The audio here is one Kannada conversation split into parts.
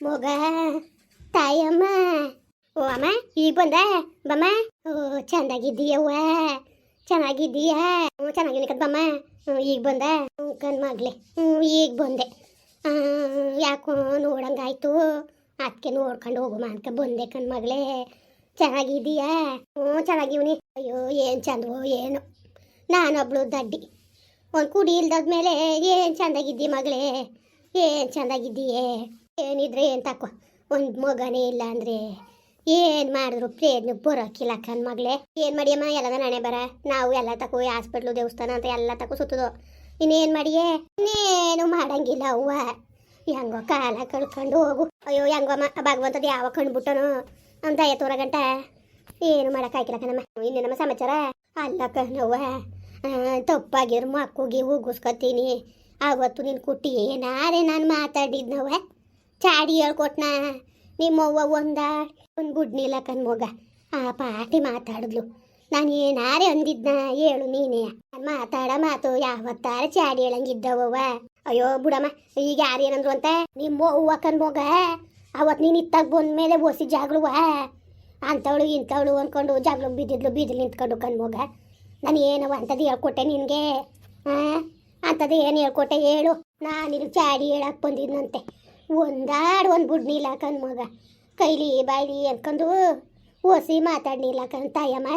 ಮಗ, ತಾಯಮ್ಮ. ಓ, ಅಮ್ಮ ಈಗ ಬಂದ. ಬಮ್ಮ, ಓ ಚಂದಾಗಿದ್ದೀಯವ್ವ ಚೆನ್ನಾಗಿದ್ದೀಯ? ಹ್ಞೂ ಚೆನ್ನಾಗಿನಿ ಕದ್ ಬಮ್ಮ ಹ್ಞೂ ಈಗ ಬಂದ. ಹ್ಞೂ ಕಣ್ ಮಗ್ಲೆ ಹ್ಞೂ ಈಗ ಬಂದೆ ಯಾಕೋ ನೋಡಂಗಾಯ್ತು. ಅದಕ್ಕೆ ನೋಡ್ಕೊಂಡು ಹೋಗು ಅಂತ ಬಂದೆ ಕಣ್ ಮಗಳೇ ಚೆನ್ನಾಗಿದ್ದೀಯಾ? ಹ್ಞೂ ಚೆನ್ನಾಗಿವ್ನಿ. ಅಯ್ಯೋ, ಏನು ಚಂದವೋ ಏನು. ನಾನೊಬ್ಳು ದಡ್ಡಿ. ಒಂದು ಕುಡಿ ಇಲ್ದಾದ್ಮೇಲೆ ಏನು ಚಂದಾಗಿದ್ದೀಯ ಮಗಳೇ ಏನು ಚಂದಾಗಿದ್ದೀಯೇ? ಏನಿದ್ರೆ ಏನು ತಕೋ. ಒಂದು ಮಗನೇ ಇಲ್ಲ ಅಂದರೆ ಏನು ಮಾಡಿದ್ರು? ಪ್ರೇದ್ನ ಬರೋಕ್ಕಿಲ್ಲ ಕಣ್ ಮಗಳೇ. ಏನು ಮಾಡಿಯಮ್ಮ ಎಲ್ಲದ ನಾನೇ ಬರ. ನಾವು ಎಲ್ಲ ತಕೋ ಹಾಸ್ಪಿಟ್ಲು ದೇವಸ್ಥಾನ ಅಂತ ಎಲ್ಲ ತಕೋ ಸುತ್ತದು. ಇನ್ನೇನು ಮಾಡಿಯೇ? ಇನ್ನೇನು ಮಾಡಂಗಿಲ್ಲ ಅವ್ವ. ಹೆಂಗೋ ಕಾಲ ಕಳ್ಕೊಂಡು ಹೋಗು. ಅಯ್ಯೋ ಹೆಂಗಮ್ಮ ಭಗವಂತದ ಯಾವ ಕಂಡುಬಿಟ್ಟನು ಅಂತ ಐವತ್ತೂರ ಗಂಟ. ಏನು ಮಾಡೋಕ್ಕಾಗಿಲ್ಲ ಕಣಮ್ಮ. ಇನ್ನೇನಮ್ಮ ಸಮಾಚಾರ? ಅಲ್ಲ ಕಣವ್ವ. ತಪ್ಪಾಗಿರೋ ಮಕ್ಕಳಿಗೆ ಉಗಿಸ್ಕೊತೀನಿ ಆವತ್ತು ನೀನು ಕುಟ್ಟಿ ಏನಾರೇ ನಾನು ಮಾತಾಡಿದ್ನವ ಚಾಡಿ ಹೇಳ್ಕೊಟ್ನ. ನಿಮ್ಮವ್ವ ಒಂದ, ಒಂದು ಬುಡ್ನಿಲ್ಲ ಕನ್ ಮಗ. ಆ ಪಾಟಿ ಮಾತಾಡಿದ್ಲು. ನಾನು ಏನಾರೆ ಅಂದಿದ್ನ ಹೇಳು ನೀನೇ. ಮಾತಾಡ ಮಾತು, ಯಾವತ್ತಾರ ಚಾಡಿ ಹೇಳಂಗಿದ್ದವವ್ವ. ಅಯ್ಯೋ ಬುಡಮ್ಮ, ಈಗ ಯಾರು ಏನಂದ್ರು ಅಂತ ನಿಮ್ಮ ಅವ್ವ ಕಣ್ ಮಗ. ಅವತ್ತು ನೀನು ಇತ್ತಾಗ ಬಂದ ಮೇಲೆ ಓಸಿ ಜಾಗಳುವ ಅಂಥವಳು ಇಂಥವಳು ಅಂದ್ಕೊಂಡು ಜಾಗಳು ಬಿದ್ದಿದ್ಲು, ಬೀದಿಲಿ ನಿಂತ್ಕೊಂಡು ಕನ್ ಮಗ. ನಾನು ಏನವ ಅಂಥದ್ದು ಹೇಳ್ಕೊಟ್ಟೆ ನಿನಗೆ? ಹಾಂ ಅಂಥದ್ದು ಏನು ಹೇಳ್ಕೊಟ್ಟೆ ಹೇಳು. ನಾನು ಚಾಡಿ ಹೇಳಕ್ಕೆ ಬಂದಿದ್ನಂತೆ. ಒಂದಾಡು ಒಂದು ಬುಡ್ನಿಲ್ಲ ಕಣ್ ಮಗ. ಕೈಲಿ, ಬಾಯ್ಲಿ ಅನ್ಕೊಂಡು ಓಸಿ ಮಾತಾಡ್ನಿಲ್ಲ ಕಣ್ ತಾಯಮ್ಮ,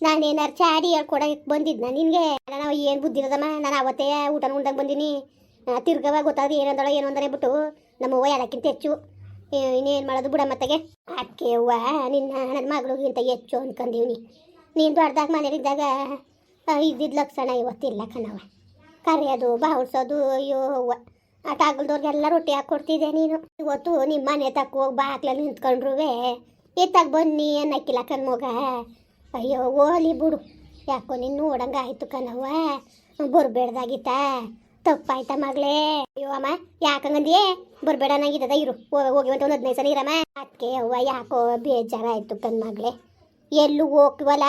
ನಾನೇನಾರು ಚಾಡಿ ಹೇಳ್ಕೊಡಕ್ಕೆ ಬಂದಿದ್ನ ನಿನಗೆ? ನಾವು ಏನು ಬುದ್ಧಿ ಇರೋದಮ್ಮ? ನಾನು ಅವತ್ತೇ ಊಟನ ಉಂಡಂಗೆ ಬಂದೀನಿ. ತಿರ್ಗವ ಗೊತ್ತಾದ್ರೆ ಏನಂದಳ ಏನು ಅಂದರೆ ಬಿಟ್ಟು ನಮ್ಮವ್ವ ಎಲ್ಲಕ್ಕಿಂತ ಹೆಚ್ಚು. ಇನ್ನೇನು ಮಾಡೋದು ಬಿಡ ಮತ್ತೆಗೆ ಅದಕ್ಕೆ ಅವ್ವ, ನಿನ್ನ ನನ್ನ ಮಗಳಿಗಿಂತ ಹೆಚ್ಚು ಅನ್ಕೊಂಡೀವ್ನಿ ನೀನು ದೊಡ್ಡದಾಗ ಮನೇಲಿದ್ದಾಗ ಇದ್ದಿದ್ದ ಲಕ್ಷಣ ಇವತ್ತಿಲ್ಲ ಕಣವ ಕರೆಯೋದು, ಬಾವುಡ್ಸೋದು, ಅಯ್ಯೋ ಅವ್ವ. ಆ ಟಾಗಲ್ದವ್ರಿಗೆಲ್ಲ ರೊಟ್ಟಿ ಹಾಕ್ಕೊಡ್ತಿದ್ದೆ ನೀನು. ಇವತ್ತು ನಿಮ್ಮ ಮನೆ ತಕ್ಕ ಹೋಗಿ ಬಾಗ್ಲಲ್ಲಿ ನಿಂತ್ಕೊಂಡ್ರುವೆ. ಎತ್ತಾಗ ಬನ್ನಿ ಅನ್ನಕ್ಕಿಲ್ಲ ಕಣ್ಮಗ ಅಯ್ಯೋ ಓಲಿ ಬಿಡು. ಯಾಕೋ ನೀನು ನೋಡಂಗಾಯ್ತು ಕಣವ್ವ. ಬರ್ಬೇಡ್ದಾಗಿತ್ತ. ತಪ್ಪಾಯ್ತ ಮಗಳೇ. ಅಯ್ಯೋ, ಅಮ್ಮ, ಯಾಕಂಗಂದಿಯೇ? ಬರ್ಬೇಡ ನಂಗಿದ್ದದ ಇರು, ಹೋಗಿ ಒಂದು ಹದಿನೈದು ಸಲ ಇರಮ್ಮ. ಅದಕ್ಕೆ ಅವ್ವ, ಯಾಕೋ ಬೇಜಾರಾಯ್ತು ಕಣ್ ಮಗಳೇ. ಎಲ್ಲೂ ಹೋಗ್ವಲ್ಲ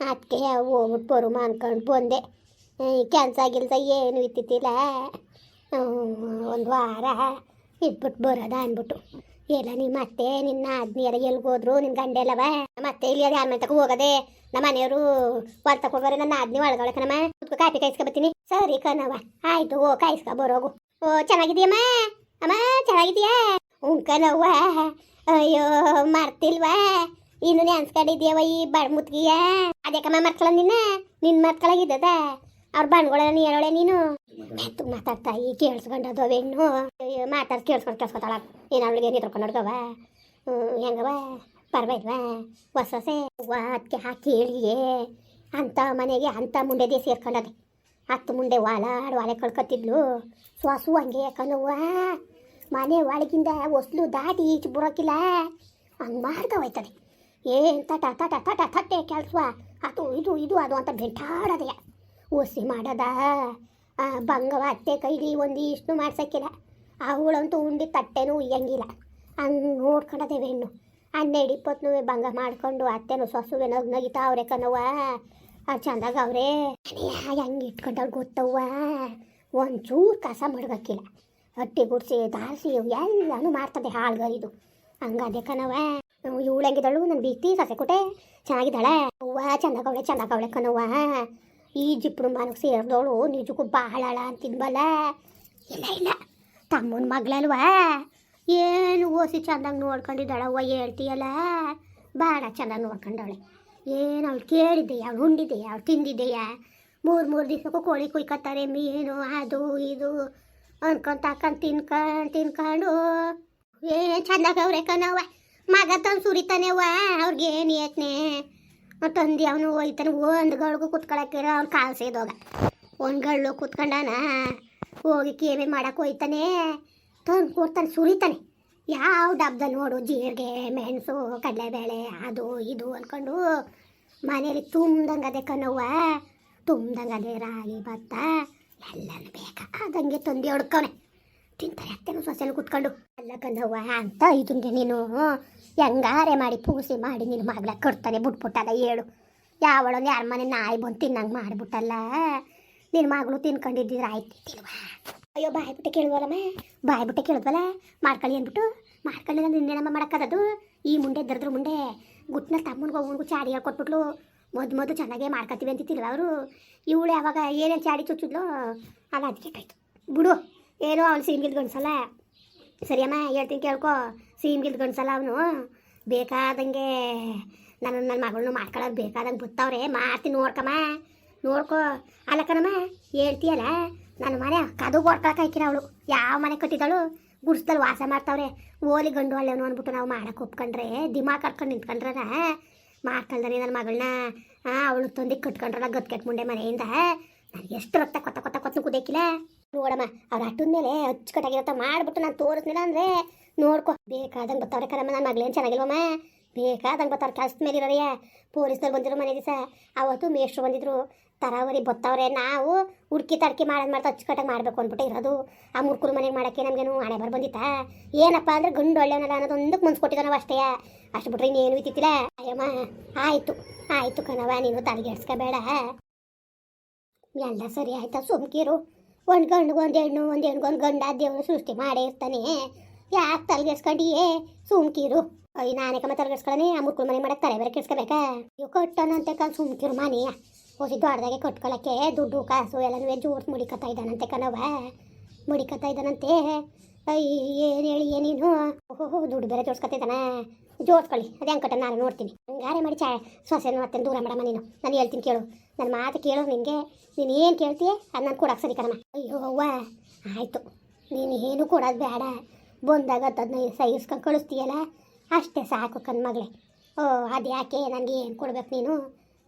ಅದಕ್ಕೆ ಹೋಗ್ಬಿಟ್ಟು ಬರುಮ ಅನ್ಕೊಂಡು ಬಂದೆ. ಕೆಲಸ ಗಿಲ್ಸ ಏನು ಇತ್ತಿತ್ತಿಲ್ಲ. ಒಂದು ವಾರ ಇದ್ಬಿಟ್ಟು ಬರೋದ ಅಂದ್ಬಿಟ್ಟು ಎಲ್ಲ ನೀ ಮತ್ತೆ ನಿನ್ನ ಆದ್ಮೀಯರ ಎಲ್ಗೋದ್ರು ನಿನ್ನ ಗಂಡ ಎಲ್ಲವ? ಮತ್ತೆ ಇಲ್ಲಿ ಯಾರ ಮನೆ ತಕ ಹೋಗದೆ? ನಮ್ಮ ಮನೆಯವರು ಹೊರ ಹೋಗೋರೆ, ನನ್ನ ಆದ್ಮಿ ಒಳಗಡೆ ಕಣಮ್ಮ ಕಾಫಿ ಕಾಯಿಸ್ಕೊ ಬರ್ತೀನಿ ಸರಿ ಕಣವ ಆಯ್ತು ಓ, ಕಾಯಿಸ್ಕೊ ಬರೋಗು. ಓ ಚೆನ್ನಾಗಿದೆಯಮ್ಮ ಅಮ್ಮ ಚೆನ್ನಾಗಿದೆಯಾ ಉಂಕನವ್ವ ಅಯ್ಯೋ, ಮರ್ತಿಲ್ವಾ? ಇನ್ನು ನೆನ್ಸ್ಕೊಂಡಿದ್ಯವ ಈ ಬಡ್ ಮುತ್ಗಿಯ ಅದಕ್ಕಮ್ಮ ಮರ್ಕಳ ನಿನ್ನ? ನಿನ್ ಮರ್ಕಳಾಗಿದ್ದದ ಅವ್ರ ನೀ ಹೇಳೋಳೆ ನೀನು? ಮಾತಾಡ್ತಾ, ಈ ಕೇಳಿಸ್ಕೊಂಡದು ಹೆಣ್ಣು. ಮಾತಾಡ್ ಕೇಳಿಸ್ಕೊಂಡು ಕೇಳಿಸ್ಕೊತಾಳ. ನೀನು ಅವಳಿಗೆ ನಿದ್ರಕೊಂಡು ನೋಡ್ಕವ ಹೆಂಗವ? ಪರವಾಗಿಲ್ವಾ? ಹೊಸ ಹೊಸೆ ಅದಕ್ಕೆ ಹಾಕಿ ಹೇಳಿಯೇ. ಅಂಥ ಮನೆಗೆ ಅಂಥ ಮುಂಡೆದೇ ಸೇರ್ಕೊಂಡದೆ. ಹತ್ತು ಮುಂಡೆ ವಾಲಾಡ್ ವಾಲೆ ಕಳ್ಕೊತಿದ್ಲು. ಸ್ವಾಸು ಹಂಗೆ ಯಾಕಂದವ್ವ ಮನೆ ಒಳಗಿಂದ ಹೊಸ್ಲು ದಾಟಿ ಈಚೆ ಬರೋಕಿಲ್ಲ. ಹಂಗೆ ಮಾಡ್ತಾ ಹೋಯ್ತದೆ ಏನು ತಟ ತಟ ತಟ, ತಟ್ಟೆ ಕೆಲಸ ಅದು, ಇದು ಇದು, ಅದು ಅಂತ ಬೆಂಟಾಡೋದೆಯ ಒಸಿ ಮಾಡದ? ಬಂಗವ ಅತ್ತೆ ಕೈಲಿ ಒಂದು ಇಷ್ಟು ಮಾಡ್ಸೋಕ್ಕಿಲ್ಲ. ಆ ಹುಳಂತೂ ಉಂಡಿ ತಟ್ಟೆನೂ ಉಯ್ಯಂಗಿಲ್ಲ. ಹಂಗೆ ನೋಡ್ಕೊಂಡದೇವೆ ಹೆಣ್ಣು. ಹನ್ನೆರಡು ಇಪ್ಪತ್ತು ಬಂಗ ಮಾಡ್ಕೊಂಡು ಅತ್ತೆನೂ ಸೊಸುವೆ ನಗ್ ನಗಿತಾ ಅವ್ರೆ ಕನವ ಚಂದಾಗ ಅವ್ರೆ. ಹೆಂಗೆ ಇಟ್ಕೊಂಡವ್ರು ಗೊತ್ತವ್ವ. ಒಂಚೂರು ಕಸ ಮಡ್ಗಕ್ಕಿಲ್ಲ. ಹಟ್ಟಿ ಗುಡಿಸಿ, ದಾರಿಸಿ, ಎಲ್ಲನೂ ಮಾಡ್ತದೆ ಹಾಳ್ಗರಿದು ಹಂಗದೆ ಕಣವ ಇವಳು ಹೆಂಗಿದಳು ನನ್ನ ಬೀಗ್ತಿ ಸಸೆ ಕೊಟ್ಟೆ. ಚೆನ್ನಾಗಿದ್ದಾಳೆ? ಅವ್ವ ಚಂದಾಗವಳೆ ಚಂದಾಗವಳೆ ಕಣವ್ವ. ಈ ಜಿಪ್ರು ಮನಕ್ಕೆ ಸೇರಿದವಳು, ನಿಜಕ್ಕೂ ಬಹಳಳ ಅಂತಿದ್ಬಲ್ಲ ಇಲ್ಲ ಇಲ್ಲ, ತಮ್ಮನ ಮಗಳಲ್ವಾ? ಏನು ಓಸಿ ಚಂದಾಗಿ ನೋಡ್ಕೊಂಡಿದ್ದಾಳವ್ವ ಹೇಳ್ತೀಯಲ್ಲ? ಭಾಳ ಚಂದಾಗಿ ನೋಡ್ಕೊಂಡವಳೆ. ಏನು ಅವಳು ಕೇಳಿದ್ದೆಯ ಅವಳು ಉಂಡಿದೆಯಾ, ಅವಳು ತಿಂದಿದೆಯಾ? ಮೂರು ಮೂರು ದಿವಸಕ್ಕೂ ಕೋಳಿ ಕುಯ್ಕೊತಾರೆ ಮೀನು, ಅದು, ಇದು. ಅನ್ಕೊಂಡ್ ಹಾಕೊಂಡು ತಿನ್ಕೊಂಡು ತಿನ್ಕೊಂಡು. ಏನು ಚಂದಾಗವ್ರೆ ಕಣವ್ವ? ಮಗ ತಂದು ಸುರಿತಾನೆವ್ವ ಅವ್ರಿಗೆ ಏನು ಏತ್ನೆ ತಂದು ಅವನು ಹೋಯ್ತಾನೆ ಒಂದು ಗಳಿಗೂ ಕುತ್ಕೊಳಕ್ಕಿರೋ ಅವ್ನು ಕಾಲ್ಸಿದೋಗ ಸೇದೋಗ. ಒಂದು ಗಳು ಕುತ್ಕೊಂಡಾನ ಹೋಗಿ ಕೇಮೆ ಮಾಡಕ್ಕೆ ಹೋಯ್ತಾನೆ, ತಂದು ಕೊಡ್ತಾನೆ, ಸುರಿತಾನೆ. ಯಾವ ಡಬ್ದಲ್ಲಿ ನೋಡು, ಜೀರಿಗೆ, ಮೆಣಸು, ಕಡಲೆಬೇಳೆ, ಅದು ಇದು ಅಂದ್ಕೊಂಡು ಮನೇಲಿ ತುಂಬ್ದಂಗದೆ ಕಣವ್ವ ಅದೇ ರಾಗಿ ಭತ್ತ, ಎಲ್ಲನೂ ಬೇಕಾದಂಗೆ ತಂದು ಹೊಡ್ಕವನೆ. ತಿಂತಾರೆ ಅತ್ತೆನೂ ಸೊಸೆನೂ ಕುತ್ಕೊಂಡು. ಅಲ್ಲ ಕಣವ್ವ, ಅಂತ ಇದನ್ಗೆ ನೀನು. ಹೆಂಗಾರೆ ಮಾಡಿ ಪೂಸಿ ಮಾಡಿ ನಿನ್ನ ಮಗಳ ಕೊಡ್ತಾನೆ ಬಿಟ್ಬಿಟ್ಟಲ್ಲ ಹೇಳು. ಯಾವಳೊಂದು ಯಾರ ಮನೆ ನಾಯಿ ಬಂದು ತಿನ್ನಂಗೆ ಮಾಡಿಬಿಟ್ಟಲ್ಲ. ನಿನ್ನ ಮಗಳು ತಿನ್ಕೊಂಡಿದ್ದಿದ್ರೆ ಆಯ್ತಿಲ್ವಾ ಅಯ್ಯೋ ಬಾಯಿ ಬಾಯ್ಬಿಟ್ಟೆ ಕೇಳಿದ್ವಲ್ಲಮ್ಮ ಬಾಯ್ಬಿಟ್ಟೆ ಕೇಳಿದ್ವಲ್ಲ? ಮಾಡ್ಕೊಳ್ಳಿ ಅಂದ್ಬಿಟ್ಟು ಮಾಡ್ಕೊಳ್ಳಿಲ್ಲ ನಿನ್ನೇನಮ್ಮ ಮಾಡಕ್ಕದದು ಈ ಮುಂಡೆ ದರ್ದ್ರ ಮುಂಡೆ ಗುಟ್ನ ತಮ್ಮನಿಗೆ ಅವನಿಗೂ ಚಾಡಿ ಹೇಳ್ಕೊಟ್ಬಿಟ್ಲು ಮೊದ್ ಮೊದಲು ಚೆನ್ನಾಗೇ ಮಾಡ್ಕೊತೀವಿ ಅಂತಿತ್ತಿಲ್ಲ ಅವರು. ಇವಳು ಯಾವಾಗ ಏನೇನು ಚಾಡಿ ಚುಚ್ಚಿದ್ಲು ಅಲ್ಲ ಅದಕ್ಕೆ ಕಾಯ್ತು ಬಿಡು, ಏನೋ ಅವ್ನು ಗಂಡ್ಸಲ್ಲ. ಸರಿಯಮ್ಮ, ಹೇಳ್ತೀನಿ ಕೇಳ್ಕೊ. ಸೀಮ್ಗಿಲ್ದು ಗಂಡ್ಸಲ್ಲ ಅವನು. ಬೇಕಾದಂಗೆ ನನ್ನ ನನ್ನ ಮಗಳನ್ನ ಮಾಡ್ಕೊಳ್ಳೋದು ಬೇಕಾದಂಗೆ ಬತ್ತವ್ರೆ. ಮಾಡ್ತೀನಿ ನೋಡ್ಕಮ್ಮ. ನೋಡ್ಕೊ. ಅಲ್ಲ ಕಣಮ್ಮ, ಹೇಳ್ತೀಯಲ್ಲ, ನನ್ನ ಮನೆ ಕದು ಕೊಡ್ಕೊಳಕ್ಕೆ ಹಾಕಿರ ಅವಳು. ಯಾವ ಮನೆ ಕಟ್ಟಿದಳು ಗುಡ್ಸ್ದಲ್ಲಿ ವಾಸ ಮಾಡ್ತಾವ್ರೆ. ಓಲಿ ಗಂಡು ಅಲ್ಲೇನು ಅಂದ್ಬಿಟ್ಟು ನಾವು ಮಾಡಕ್ಕೆ ಒಪ್ಕೊಂಡ್ರೆ ದಿಮಾಗ್ ಕಟ್ಕೊಂಡು ನಿಂತ್ಕೊಂಡ್ರ ಮಾಡ್ಕೊಳ್ದಾನೆ ನನ್ನ ಮಗಳನ್ನ ಅವಳು ತಂದಿಗೆ ಕಟ್ಕೊಂಡ್ರಲ್ಲ ಗತ್ಕೆಟ್ ಮುಂಡೆ ಮನೆಯಿಂದ? ನನಗೆ ಎಷ್ಟು ರಕ್ತ ಕೊತ್ತ ಕೊತ್ತ ಕೊತ್ತ ಕುದಿಯಕ್ಕಿಲ್ಲ ನೋಡಮ್ಮ ಅವ್ರ ಅಟ್ಟದ ಮೇಲೆ ಅಚ್ಚುಕಟ್ಟಾಗಿರತ್ತ ಮಾಡ್ಬಿಟ್ಟು ನಾನು ತೋರಿಸ್ಲಿಲ್ಲ ಅಂದರೆ ನೋಡ್ಕೊ. ಬೇಕಾದಂಗೆ ಬರ್ತಾವ್ರೆ ಕಣಮ್ಮ ನನ್ನ ಮಗಳೇನು ಚೆನ್ನಾಗಿಲ್ವಮ್ಮ? ಬೇಕಾದಂಗೆ ಬರ್ತಾವ್ರೆ ಕೆಲಸದ ಮೇಲೆ ಇರೋರಿಯ ಪೊಲೀಸ್ನವ್ರು ಬಂದಿರೋ ಮನೆ ದಿವಸ. ಅವತ್ತು ಮೇಷ್ಟ್ರು ಬಂದಿದ್ರು. ತರಾವರಿ ಬತ್ತವ್ರೆ, ನಾವು ಹುಡ್ಕಿ ತಡ್ಕಿ ಮಾಡೋದು ಮಾಡ್ತಾ ಅಚ್ಚುಕಟ್ಟಾಗಿ ಮಾಡಬೇಕು ಅಂದ್ಬಿಟ್ಟು ಇರೋದು. ಆ ಮುರ್ಕುರು ಮನೆಗೆ ಮಾಡೋಕ್ಕೆ ನಮಗೇನು ಹಣೆ ಬರ್ ಬಂದಿತ್ತಾ? ಏನಪ್ಪ ಅಂದ್ರೆ ಗಂಡು ಒಳ್ಳೆಯವನಲ್ಲ ಅನ್ನೋದೊಂದಕ್ಕೆ ಮನ್ಸು ಕೊಟ್ಟಿದ್ದ ನಾವು ಅಷ್ಟೇ. ಅಷ್ಟು ಬಿಟ್ರೆ ಇನ್ನೇನು ಇತ್ತಿತ್ತಿಲ್ಲ ಅಯ್ಯಮ್ಮ, ಆಯಿತು ಆಯಿತು ಕಣವ ನೀನು ತಲೆಗೆಡ್ಸ್ಕೋಬೇಡ. ಎಲ್ಲ ಸರಿ ಆಯ್ತಾ, ಸುಮ್ಕಿರು. ಒಂದು ಗಂಡು ಒಂದು ಹೆಣ್ಣು ಒಂದು ಹೆಣ್ಣು ಒಂದು ಗಂಡ ದೇವರು ಸೃಷ್ಟಿ ಮಾಡೇ ಇರ್ತಾನೆ. ಯಾಕೆ ತಲೆಗೆಡ್ಸ್ಕೊಂಡಿಯೇ ಸುಮ್ಕಿರು. ಅಯ್ಯ, ನಾನೇ ಕಮ್ಮ ತಲೆಗೆಡ್ಸ್ಕೊಳ್ಳಿ ಆ ಮುಕ್ಕಳು ಮನೆ ಮಾಡಕ್ಕೆ ತಲೆ ಬೇರೆ ಕೆಡ್ಸ್ಕೋಬೇಕಾ? ಇವು ಕಟ್ಟನಂತೆ ಕಾಲು ಸುಮ್ಕಿರು ಮನೆಯ ಹೋಗಿ ದೊಡ್ಡದಾಗೆ ಕಟ್ಕೊಳಕ್ಕೆ ದುಡ್ಡು, ಕಾಸು ಎಲ್ಲನೂ ಜೋರ್ಸ್ ಮುಡಿಕತ್ತಾ ಇದ್ದಾನಂತೆ ಕಣವ ಮುಡಿಕತ್ತಾ ಇದ್ದಾನಂತೆ. ಅಯ್ಯ, ಏನು ಹೇಳಿ, ಏನೇನು? ಓಹೋ ದುಡ್ಡು ಬೇರೆ ಜೋಡ್ಸ್ಕೊತಿದ್ದಾನ ಜೋಡ್ಸ್ಕೊಳ್ಳಿ ಅದೇ ಅಂಕಟ ನಾನು ನೋಡ್ತೀನಿ. ಹಂಗಾರೆ ಮಾಡಿ ಚಾ, ಸೊಸೆ ನೋಡ್ತೇನೆ ದೂರ ಮಾಡಮ್ಮ ನೀನು. ನಾನು ಹೇಳ್ತೀನಿ ಕೇಳು. ನನ್ನ ಮಾತು ಕೇಳು ನಿನಗೆ. ನೀನು ಏನು ಕೇಳ್ತೀಯ, ಅದು ನಾನು ಕೊಡಕ್ಕೆ ಸರಿ ಕಣಮ್ಮ. ಅಯ್ಯೋ ಅವ್ವ, ಆಯಿತು. ನೀನು ಏನು ಕೊಡೋದು ಬೇಡ. ಬಂದಾಗ ಅದನ್ನ ಸಹಿಸ್ಕೊಂಡು ಕಳಿಸ್ತೀಯಲ್ಲ? ಅಷ್ಟೇ ಸಾಕು ಕಣ್ಮಗಳೇ ಓ, ಅದು ಯಾಕೆ? ನನಗೆ ಏನು ಕೊಡ್ಬೇಕು ನೀನು?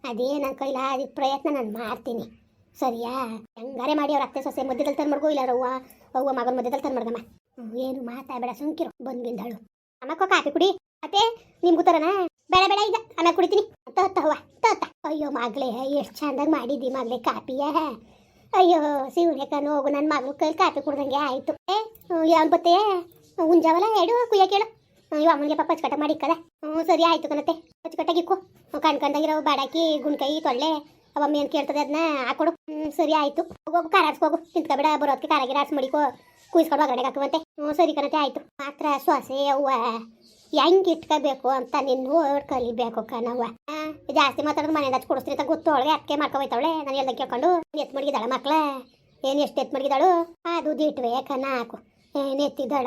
ಅದೇ ನನ್ನ ಕೈಲಾದ ಪ್ರಯತ್ನ ನಾನು ಮಾಡ್ತೀನಿ. ಸರಿಯಾ? ಹೆಂಗಾರೆ ಮಾಡಿ ಅವ್ರ ಅತ್ತೆ ಸೊಸೆ ಮಧ್ಯದಲ್ಲಿ ತಂದು ಮಡ್ಗೋ ಇಲ್ಲ ಅವ್ವ ಅವ್ವ ಮಗನ ಮಧ್ಯದಲ್ಲಿ ತಂದು ಮಡ್ಗಮ್ಮ ಏನು ಮಾತಾಡಬೇಡ ಸುಂಕಿರು ಬಂದ್ಗಿಂದಳು ಅಮ್ಮಕ್ಕೋ ಕಾಫಿ ಕುಡಿ. ಅತ್ತೆ ನಿಮ್ಗೂ ತರನಾ ಬೇಡ ಬೇಡ ಈಗ ಆಮೇಲೆ ಕುಡಿತೀನಿ. ತತ್ತವ್ವ ತೋತ ಅಯ್ಯೋ, ಮಗಳೇ, ಎಷ್ಟು ಚಂದಾಗಿ ಮಾಡಿದ್ದಿ ಮಗಳೇ, ಕಾಪಿಯ. ಅಯ್ಯೋ, ಸಿವನೇಕ ಹೋಗು ನನ್ನ ಮಗಳು ಕೈ ಕಾಪಿ ಕುಡ್ದಂಗೆ ಆಯ್ತು. ಏ ಯಾವ್ದು ಬತ್ತೆ ಉಂಜಾವಲ್ಲ ಹೇಳು, ಕುಯ್ಯ ಕೇಳು. ಇವ ಅಮ್ಮನಿಗೆ ಪಾಪ ಅಚ್ಚಕಟ್ಟ ಮಾಡಿ ಕದ ಹ್ಞೂ ಸರಿ ಆಯ್ತು ಕಣತ್ತೆ. ಅಚ್ಚಕಟ್ಟಾಗಿ ಇಕ್ಕು. ಕಣ್ಕಂಡಾಗಿರೋ ಬಾಡಾಕಿ ಗುಣ್ಕಾಯಿ ತೊಳ್ಳೆ. ಅವಮ್ಮ ಏನು ಕೇಳ್ತದೆ ಅದನ್ನ ಹಾಕೊಡು. ಹ್ಞೂ ಸರಿ ಆಯ್ತು. ಹೋಗು ಕಾರ್ ಆಡ್ಸ್ಕೋಗು ನಿಂತ್ಕೊಬೇಡ ಬರೋದಕ್ಕೆ ಕಾರಾಗಿ ರಾಸ್ ಮಡಿಕೋ. ಕುಯ್ಸ್ಕೊಂಡು ಒಳಗಡೆ ಹಾಕುವಂತೆ ಹ್ಞೂ ಸರಿ ಕಣತೆ ಆಯ್ತು. ಮಾತ್ರ ಸೊಸೆ ಅವ್ವ. ಹೆಂಗ್ ಇಟ್ಕೋಬೇಕು ಅಂತ ನಿನ್ನ ನೋಡ್ ಕಲಿಬೇಕು ಕಣವ್ವ ಜಾಸ್ತಿ ಮಾತಾಡೋದು ಮನೆಯಿಂದ ಹಚ್ಚಿ ಕೊಡಿಸ್ತೀನಿ ಅಂತ ಗೊತ್ತು ಅವಳಿಗೆ, ಅದಕ್ಕೆ ಮಾಡ್ಕೊಬೈತಾವಳೆ ನಾನು ಎಲ್ಲ ಕೇಳ್ಕೊಂಡು ಎತ್ ಮಡಗಿದಾಳ ಮಕ್ಳ? ಏನು ಎಷ್ಟು ಎತ್ ಮಡಗಿದಾಳು ಅದು ದಿಟ್ವೆ ಕಣ ಹಾಕು ಏನು ಎತ್ತಿದ್ದಾಳ?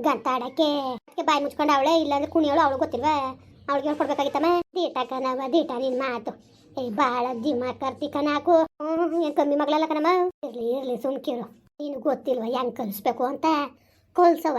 ಗಂಟಾಡಕ್ಕೆ ಅದಕ್ಕೆ ಬಾಯಿ ಮುಚ್ಕೊಂಡು ಅವಳೆ, ಇಲ್ಲಾಂದ್ರೆ ಕುಣಿಯವಳು ಅವಳು ಗೊತ್ತಿಲ್ವಾ? ಅವಳಿಗೆ ಹೇಳ್ಕೊಡ್ಬೇಕಾಗಿತ್ತಮ್ಮ ದೀಟ ಕಣವ ದೀಟ ನಿನ್ ಮಾತು. ಏ, ಬಾಳ ದಿಮಾ ಕರ್ತಿ ಹ್ಞೂ ಏನು ಕಮ್ಮಿ ಮಗಳಲ್ಲ ಕಣಮ್ಮ? ಇರ್ಲಿ ಇರ್ಲಿ, ಸುಮ್ಕಿರು. ನೀನು ಗೊತ್ತಿಲ್ವ ಹೆಂಗ್ ಕಲಿಸ್ಬೇಕು ಅಂತ? ಕಲ್ಸವ